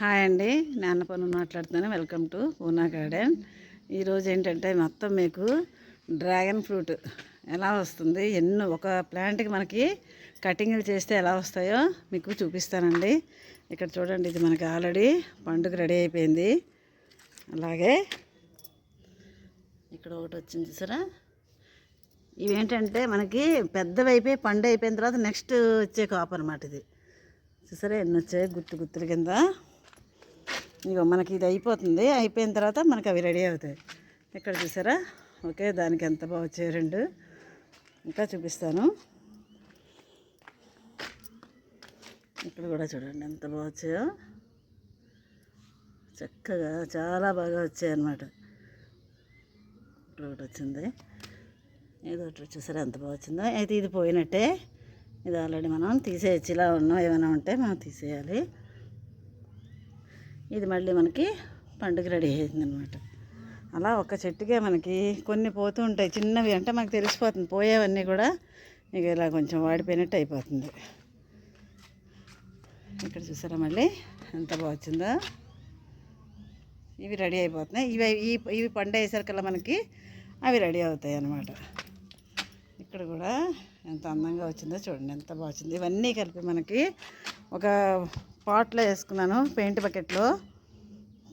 Hi అండి నాన్న పన్ను మాట్లాడుతున్నాను వెల్కమ్ టు పూనా గార్డెన్. ఈరోజు ఏంటంటే మొత్తం మీకు డ్రాగన్ ఫ్రూట్ ఎలా వస్తుంది ఎన్నో ఒక ప్లాంట్కి మనకి కటింగ్లు చేస్తే ఎలా వస్తాయో మీకు చూపిస్తానండి. ఇక్కడ చూడండి ఇది మనకి ఆల్రెడీ పండుగ రెడీ అయిపోయింది. అలాగే ఇక్కడ ఒకటి వచ్చింది సరే ఇవేంటంటే మనకి పెద్దవైపోయి పండు అయిపోయిన తర్వాత నెక్స్ట్ వచ్చే కాపు అనమాట ఇది. చూసారా ఎన్ని వచ్చాయి గుత్తు గుత్తుల కింద. ఇక మనకి ఇది అయిపోతుంది. అయిపోయిన తర్వాత మనకి అవి రెడీ అవుతాయి. ఇక్కడ చూసారా? ఓకే దానికి ఎంత బాగా వచ్చాయి రెండు. ఇంకా చూపిస్తాను. ఇక్కడ కూడా చూడండి ఎంత బాగా వచ్చాయో. చక్కగా చాలా బాగా వచ్చాయి అన్నమాట. ఇక్కడ ఒకటి వచ్చింది. ఏదో ఒకటి వచ్చేసరి ఎంత బాగా వచ్చిందో. అయితే ఇది పోయినట్టే. ఇది ఆల్రెడీ మనం తీసేయచ్చు. ఇలా ఉన్నాం ఏమైనా ఉంటే మనం తీసేయాలి. ఇది మళ్ళీ మనకి పండుగ రెడీ అయింది అనమాట అలా ఒక చెట్టుకే మనకి కొన్ని పోతూ ఉంటాయి. చిన్నవి అంటే మనకు తెలిసిపోతుంది. పోయేవన్నీ కూడా ఇక ఇలా కొంచెం వాడిపోయినట్టు అయిపోతుంది. ఇక్కడ చూసారా మళ్ళీ? ఎంత బాగా వచ్చిందో. ఇవి రెడీ అయిపోతున్నాయి. ఇవి ఇవి పండు అయ్యేసరికల్లా మనకి అవి రెడీ అవుతాయి అన్నమాట. ఇక్కడ కూడా ఎంత అందంగా వచ్చిందో చూడండి. ఎంత బాగా వచ్చింది. ఇవన్నీ కలిపి మనకి ఒక పాట్లో వేసుకున్నాను పెయింట్ బకెట్లో.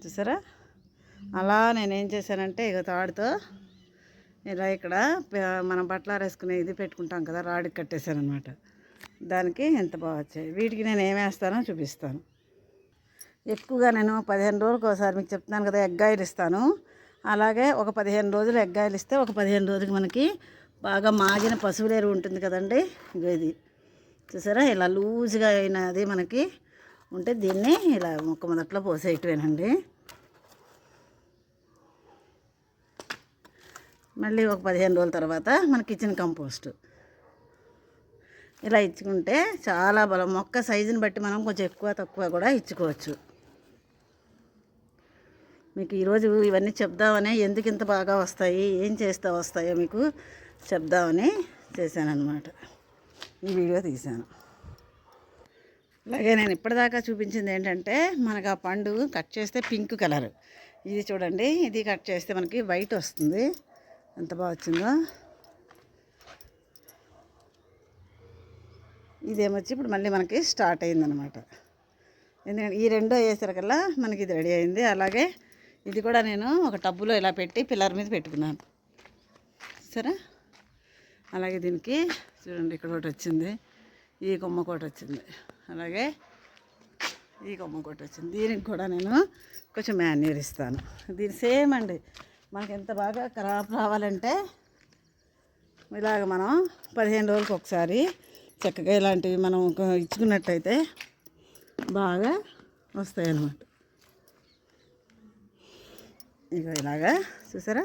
చూసారా? అలా నేనేం చేశానంటే ఇక తాడుతో ఇలా ఇక్కడ మనం బట్టలు వేసుకునే ఇది పెట్టుకుంటాం కదా రాడికి కట్టేశాను అనమాట దానికి ఎంత బాగా వచ్చాయి. వీటికి నేను ఏమేస్తానో వేస్తానో చూపిస్తాను. ఎక్కువగా నేను పదిహేను రోజులకు ఒకసారి మీకు చెప్తున్నాను కదా ఎగ్గాయలు ఇస్తాను. అలాగే ఒక పదిహేను రోజులు ఎగ్గాయలు ఇస్తే ఒక పదిహేను రోజులకి మనకి బాగా మాగిన పశువులేరు ఉంటుంది కదండి. ఇది. చూసారా? ఇలా లూజ్గా అయినది మనకి ఉంటే దీన్ని ఇలా మొక్క మొదట్లో పోసేయటమేనండి. మళ్ళీ ఒక పదిహేను రోజుల తర్వాత మన కిచెన్ కంపోస్ట్. ఇలా ఇచ్చుకుంటే చాలా బలం. మొక్క సైజుని బట్టి మనం కొంచెం ఎక్కువ తక్కువ కూడా ఇచ్చుకోవచ్చు. మీకు ఈరోజు ఇవన్నీ చెప్దామని ఎందుకు ఇంత బాగా వస్తాయి ఏం చేస్తా వస్తాయో మీకు చెప్దామని చేశానన్నమాట. ఈ వీడియో తీశాను. అలాగే నేను ఇప్పటిదాకా చూపించింది ఏంటంటే మనకు ఆ పండు కట్ చేస్తే పింక్ కలర్. ఇది చూడండి ఇది కట్ చేస్తే మనకి వైట్ వస్తుంది. ఎంత బాగా వచ్చిందో. ఇదేమొచ్చి ఇప్పుడు మళ్ళీ మనకి స్టార్ట్ అయిందనమాట. ఎందుకంటే ఈ రెండో వేసరికల్లా మనకి ఇది రెడీ అయింది. అలాగే ఇది కూడా నేను ఒక టబ్బులో ఇలా పెట్టి పిల్లర్ మీద పెట్టుకున్నాను. సరే? అలాగే దీనికి చూడండి ఇక్కడ ఒకటి వచ్చింది. ఈ కొమ్మ కూడా వచ్చింది. అలాగే ఈ కొమ్మ కూడా వచ్చింది. దీనికి కూడా నేను కొంచెం మాన్యూర్ ఇస్తాను. దీని సేమ్ అండి. మనకి ఎంత బాగా ఖరాబ్ రావాలంటే ఇలాగ మనం పదిహేను రోజులకు ఒకసారి చక్కగా ఇలాంటివి మనం ఇచ్చుకున్నట్టయితే బాగా వస్తాయి అన్నమాట ఇక ఇలాగా చూసారా?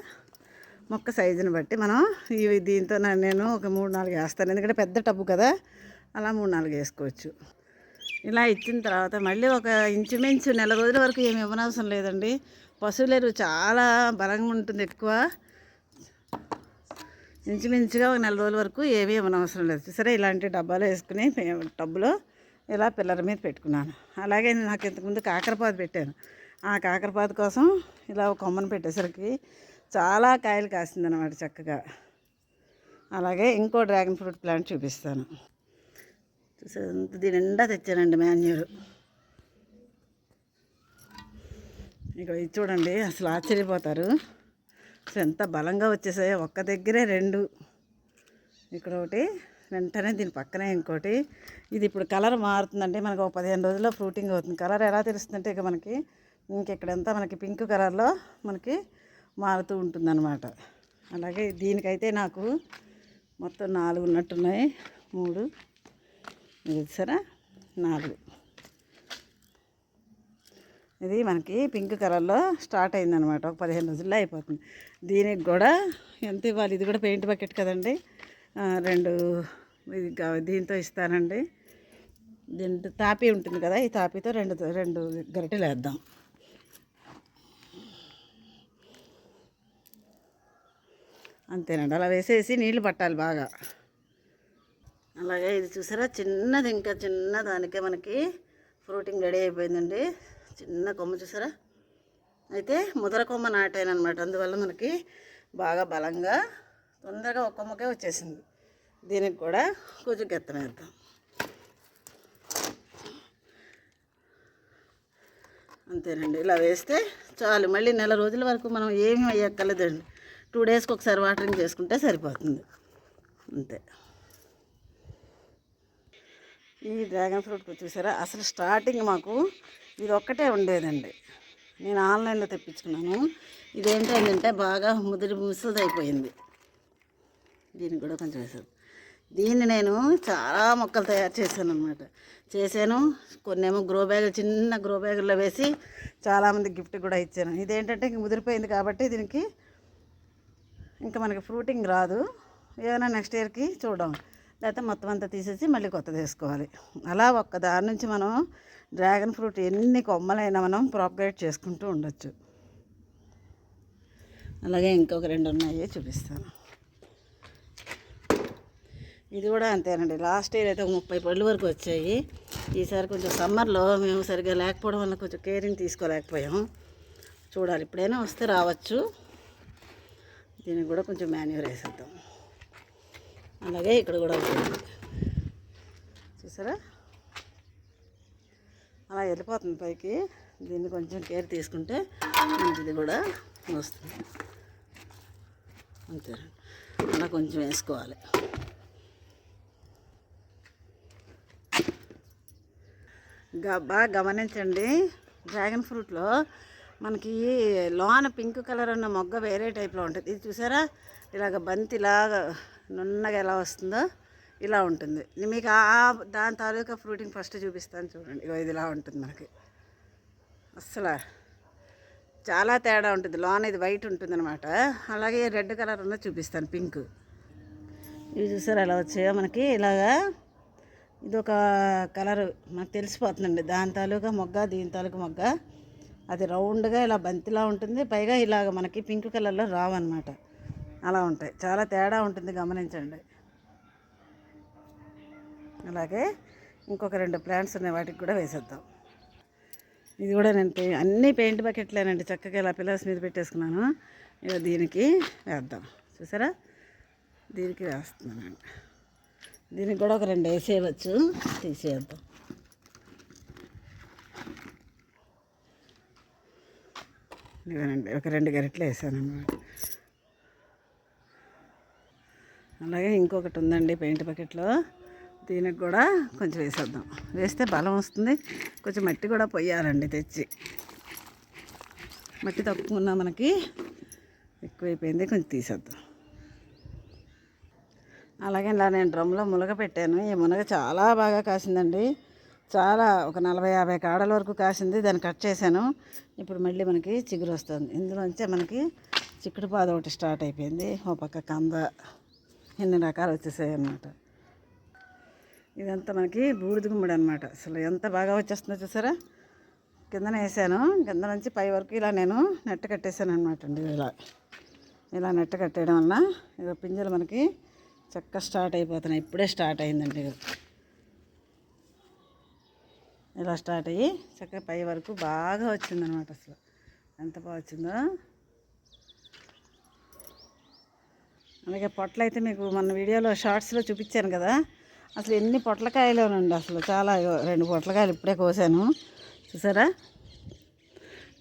మొక్క సైజుని బట్టి మనం ఇవి దీంతో నేను ఒక మూడు నాలుగు వేస్తాను. ఎందుకంటే పెద్ద టబ్బు కదా. అలా మూడు నాలుగు వేసుకోవచ్చు. ఇలా ఇచ్చిన తర్వాత మళ్ళీ ఒక ఇంచుమించు నెల రోజుల వరకు ఏమి ఇవ్వనవసరం లేదండి. పశువులేరు చాలా బలంగా ఉంటుంది ఎక్కువ. ఇంచుమించుగా ఒక నెల రోజుల వరకు ఏమీ ఇవ్వనవసరం లేదు. సరే ఇలాంటి డబ్బాలు వేసుకుని టబ్బులో ఇలా పిల్లల మీద పెట్టుకున్నాను. అలాగే నాకు ఇంతకుముందు కాకరపాదు పెట్టాను. ఆ కాకరపాదు కోసం ఇలా ఒక కొమ్మను పెట్టేసరికి చాలా కాయలు కాసిందన్నమాట చక్కగా. అలాగే ఇంకో డ్రాగన్ ఫ్రూట్ ప్లాంట్ చూపిస్తాను. చూసారా, అంత దీని నిండా తెచ్చానండి మాన్యూరు ఇక ఇది చూడండి అసలు ఆశ్చర్యపోతారు. అసలు ఎంత బలంగా వచ్చేసాయో ఒక్క దగ్గరే రెండు. ఇక్కడ ఒకటి వెంటనే దీని పక్కనే ఇంకోటి. ఇది ఇప్పుడు కలర్ మారుతుందంటే మనకు ఒక పదిహేను రోజుల్లో ఫ్రూటింగ్ అవుతుంది. కలర్ ఎలా తెలుస్తుందంటే ఇక మనకి ఇంకెక్కడంతా మనకి పింక్ కలర్లో మనకి మారుతూ ఉంటుందన్నమాట. అలాగే దీనికైతే నాకు మొత్తం నాలుగు ఉన్నట్టున్నాయి మూడు చూసారా నాలుగు. ఇది మనకి పింక్ కలర్లో స్టార్ట్ అయిందనమాట ఒక పదిహేను రోజుల్లో అయిపోతుంది. దీనికి కూడా ఎంత ఇవ్వాలి? ఇది కూడా పెయింట్ బకెట్ కదండి. రెండు ఇది దీంతో ఇస్తానండి. దీంతో తాపి ఉంటుంది కదా ఈ తాపితో రెండు రెండు గరిటెలు వేద్దాం. అంతేనండి. అలా వేసేసి నీళ్ళు పట్టాలి బాగా. అలాగే ఇది చూసారా? చిన్నది ఇంకా చిన్న దానికే మనకి ఫ్రూటింగ్ రెడీ అయిపోయిందండి. చిన్న కొమ్మ చూసారా? అయితే ముదర కొమ్మ నాటానమాట అందువల్ల మనకి బాగా బలంగా తొందరగా ఒక కొమ్మకే వచ్చేసింది. దీనికి కూడా కొంచెం గెత్తం వేద్దాం. అంతేనండి. ఇలా వేస్తే చాలు. మళ్ళీ నెల రోజుల వరకు మనం ఏమీ అయ్యక్కర్లేదండి టూ డేస్కి ఒకసారి వాటరింగ్ చేసుకుంటే సరిపోతుంది. అంతే. ఈ డ్రాగన్ ఫ్రూట్ చూసారా? అసలు స్టార్టింగ్ మాకు ఇది ఒక్కటే ఉండేదండి. నేను ఆన్లైన్లో తెప్పించుకున్నాను. ఇదేంటంటే బాగా ముదిరి ముసలిది అయిపోయింది దీన్ని కూడా కొంచెం వేసాను దీన్ని నేను చాలా మొక్కలు తయారు చేశాను అనమాట చేశాను. కొన్నేమో గ్రో బ్యాగ్ చిన్న గ్రో బ్యాగుల్లో వేసి చాలామంది గిఫ్ట్ కూడా ఇచ్చాను. ఇదేంటంటే ఇంక ముదిరిపోయింది కాబట్టి దీనికి ఇంకా మనకి ఫ్రూటింగ్ రాదు. ఏమైనా నెక్స్ట్ ఇయర్కి చూడడం లేకపోతే మొత్తం అంతా తీసేసి మళ్ళీ కొత్తది వేసుకోవాలి అలా ఒక్క దాని నుంచి మనం డ్రాగన్ ఫ్రూట్ ఎన్ని కొమ్మలైనా మనం ప్రాపగేట్ చేసుకుంటూ ఉండొచ్చు. అలాగే ఇంకొక రెండు ఉన్నాయి చూపిస్తాను. ఇది కూడా అంతేనండి. లాస్ట్ ఇయర్ అయితే ఒక ముప్పై పళ్ళు వరకు వచ్చాయి. ఈసారి కొంచెం సమ్మర్లో మేము సరిగ్గా లేకపోవడం వల్ల కొంచెం కేరింగ్ తీసుకోలేకపోయాం చూడాలి. ఇప్పుడైనా వస్తే రావచ్చు. దీనికి కూడా కొంచెం మాన్యూర్ వేసేద్దాం అలాగే ఇక్కడ కూడా ఉంటుంది. చూసారా? అలా వెళ్ళిపోతుంది పైకి. దీన్ని కొంచెం కేర్ తీసుకుంటే మంచిది ఇది కూడా వస్తుంది. అంతే. అలా కొంచెం వేసుకోవాలి. బాగా గమనించండి. డ్రాగన్ ఫ్రూట్లో మనకి లోన పింక్ కలర్ ఉన్న మొగ్గ వేరే టైప్లో ఉంటుంది. ఇది చూసారా? ఇలాగ బంతి ఇలాగ నున్నగా ఎలా వస్తుందో ఇలా ఉంటుంది. మీకు ఆ దాని తాలూకా ఫ్రూటింగ్ ఫస్ట్ చూపిస్తాను చూడండి. ఇగో ఇది ఇలా ఉంటుంది మనకి. అస్సలు చాలా తేడా ఉంటుంది. లోన ఇది వైట్ ఉంటుంది అనమాట అలాగే రెడ్ కలర్ ఉన్నది చూపిస్తాను పింక్. ఇవి చూసారా ఎలా వచ్చాయో మనకి? ఇలాగా ఇది ఒక కలరు మనకు తెలిసిపోతుందండి. దాని తాలూకా మొగ్గ దీని తాలూకా మొగ్గ. అది రౌండ్గా ఇలా బంతిలా ఉంటుంది. పైగా ఇలాగ మనకి పింక్ కలర్లో రావన్నమాట. అలా ఉంటాయి. చాలా తేడా ఉంటుంది. గమనించండి. అలాగే ఇంకొక రెండు ప్లాంట్స్ ఉన్నాయి. వాటికి కూడా వేసేద్దాం. ఇది కూడా నేను పెయి అన్నీ పెయింట్ బకెట్లేనండి. చక్కగా ఇలా పిల్లర్స్ మీద పెట్టేసుకున్నాను. ఇక దీనికి వేద్దాం. చూసారా? దీనికి వేస్తున్నానండి. దీనికి కూడా ఒక రెండు వేసేయవచ్చు. తీసేద్దాం. ఇదేనండి ఒక రెండు గరిటలు వేసాను అనమాట అలాగే ఇంకొకటి ఉందండి పెయింట్ బకెట్లో. దీనికి కూడా కొంచెం వేసేద్దాం. వేస్తే బలం వస్తుంది. కొంచెం మట్టి కూడా పొయ్యాలండి తెచ్చి. మట్టి తక్కువ ఉన్నా మనకి ఎక్కువైపోయింది కొంచెం తీసేద్దాం. అలాగే ఇలా నేను డ్రమ్లో మునగ పెట్టాను. ఈ మునగ చాలా బాగా కాసిందండి. చాలా ఒక నలభై యాభై కాడల వరకు కాసింది దాన్ని కట్ చేశాను. ఇప్పుడు మళ్ళీ మనకి చిగురు వస్తుంది. ఇందులోంచే మనకి చిక్కుడు పాద ఒకటి స్టార్ట్ అయిపోయింది. ఓ పక్క కంద ఎన్ని రకాలు వచ్చేసాయి అన్నమాట. ఇదంతా మనకి బూడిద గుమ్మడి అనమాట అసలు ఎంత బాగా వచ్చేస్తుందో చూసారా? కిందన వేసాను. కింద నుంచి పై వరకు ఇలా నేను నెట్ కట్టేసాను అనమాట అండి ఇలా. ఇలా నెట్ కట్టేయడం వల్ల ఇక పింజలు మనకి చక్కగా స్టార్ట్ అయిపోతున్నాయి. ఇప్పుడే స్టార్ట్ అయిందండి. ఇక ఇలా స్టార్ట్ అయ్యి చక్కగా పై వరకు బాగా వచ్చిందనమాట అసలు. ఎంత బాగా వచ్చిందో. అలాగే పొట్లు అయితే మీకు మన వీడియోలో షార్ట్స్లో చూపించాను కదా. అసలు ఎన్ని పొట్లకాయలోనండి అసలు. చాలా రెండు పొట్లకాయలు ఇప్పుడే కోసాను. చూసారా?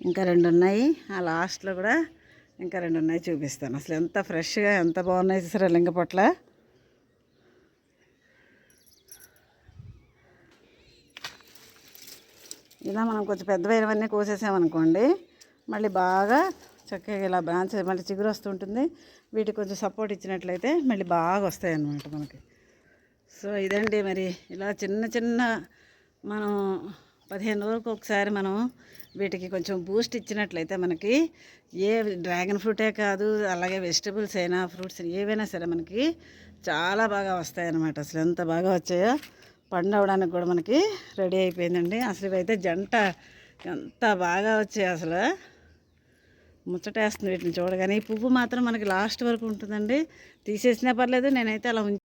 ఇంకా రెండు ఉన్నాయి. ఆ లాస్ట్లో కూడా ఇంకా రెండు ఉన్నాయి చూపిస్తాను. అసలు ఎంత ఫ్రెష్గా ఎంత బాగున్నాయి చూసారా లింగ పొట్ల? ఇలా మనం కొంచెం పెద్దవైనవన్నీ కోసేసామనుకోండి మళ్ళీ బాగా చక్కగా ఇలా బ్రాంచ్ మళ్ళీ చిగురు వస్తుంటుంది వీటికి కొంచెం సపోర్ట్ ఇచ్చినట్లయితే మళ్ళీ బాగా వస్తాయి అన్నమాట మనకి. సో ఇదండి మరి ఇలా చిన్న చిన్న మనం పదిహేను రోజులకు ఒకసారి మనం వీటికి కొంచెం బూస్ట్ ఇచ్చినట్లయితే మనకి ఏ డ్రాగన్ ఫ్రూటే కాదు అలాగే వెజిటబుల్స్ అయినా ఫ్రూట్స్ ఏవైనా సరే మనకి చాలా బాగా వస్తాయన్నమాట. అసలు ఎంత బాగా వచ్చాయో పండు అవడానికి కూడా మనకి రెడీ అయిపోయిందండి. అసలు ఇవైతే జంట ఎంత బాగా వచ్చాయి అసలు. ముచ్చటేస్తుంది వీటిని చూడగానే. ఈ పువ్వు మాత్రం మనకి లాస్ట్ వరకు ఉంటుందండి. తీసేసినా పర్లేదు నేనైతే అలా ఉంచి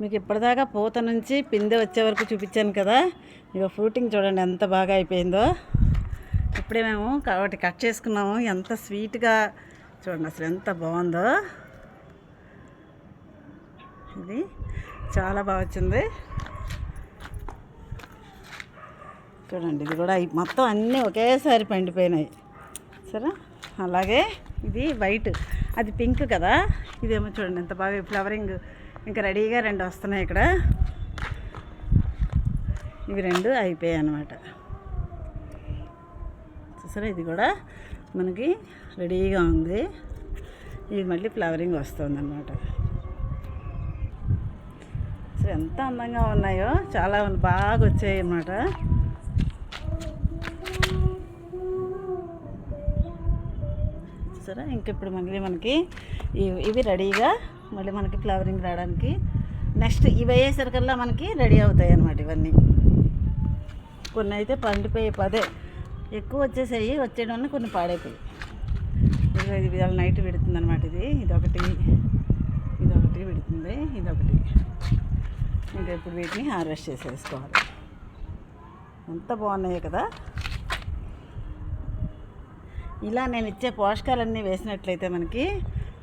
మీకు ఇప్పటిదాకా పూత నుంచి పిందె వచ్చే వరకు చూపించాను కదా. ఇక ఫ్రూటింగ్ చూడండి ఎంత బాగా అయిపోయిందో. ఇప్పుడే మేము కాబట్టి కట్ చేసుకున్నాము. ఎంత స్వీట్గా చూడండి అసలు ఎంత బాగుందో. ఇది చాలా బాగా వచ్చింది. చూడండి ఇది కూడా మొత్తం అన్నీ ఒకేసారి పండిపోయినాయి. సరే అలాగే ఇది వైట్. అది పింక్ కదా? ఇదేమో చూడండి ఎంత బాగా ఫ్లవరింగ్. ఇంకా రెడీగా రెండు వస్తున్నాయి ఇక్కడ. ఇవి రెండు అయిపోయాయి అన్నమాట. చూసారా? ఇది కూడా మనకి రెడీగా ఉంది. ఇది మళ్ళీ ఫ్లవరింగ్ వస్తుంది అన్నమాట అసలు ఎంత అందంగా ఉన్నాయో. చాలా బాగా వచ్చాయి అన్నమాట. చూసారా? ఇంక ఇప్పుడు మళ్ళీ మనకి ఇవి- రెడీగా మళ్ళీ మనకి ఫ్లవరింగ్ రావడానికి. నెక్స్ట్ ఇవి అయ్యేసరికల్లా మనకి రెడీ అవుతాయి అన్నమాట ఇవన్నీ. కొన్ని అయితే పండిపోయి పదే ఎక్కువ వచ్చేసాయి వచ్చేయడం వల్ల కొన్ని పాడైపోయి. ఇది నైట్ పెడుతుంది అనమాట ఇది. ఇదొకటి. ఇదొకటి పెడుతుంది. ఇదొకటి. ఇంకా ఇప్పుడు వీటిని హార్వెస్ట్ చేసేసుకోవాలి. ఎంత బాగున్నాయి కదా. ఇలా నేను ఇచ్చే పోషకాలన్నీ వేసినట్లయితే మనకి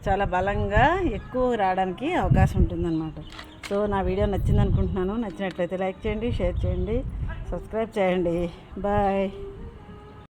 చాలా బలంగా ఎక్కువ రావడానికి అవకాశం ఉంటుందన్నమాట. సో నా వీడియో నచ్చింది అనుకుంటున్నాను నచ్చినట్లయితే లైక్ చేయండి షేర్ చేయండి సబ్స్క్రైబ్ చేయండి. బాయ్.